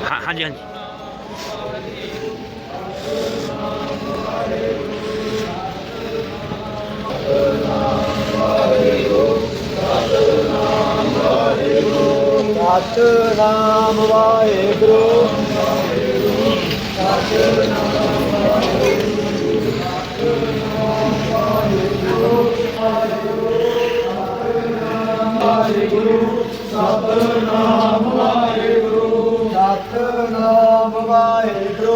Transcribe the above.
ਹਾਂ- ਹਾਂਜੀ ਹਾਂਜੀ ਸਤਨਾਮ ਵਾਹਿਗੁਰੂ ਸਤਨਾਮ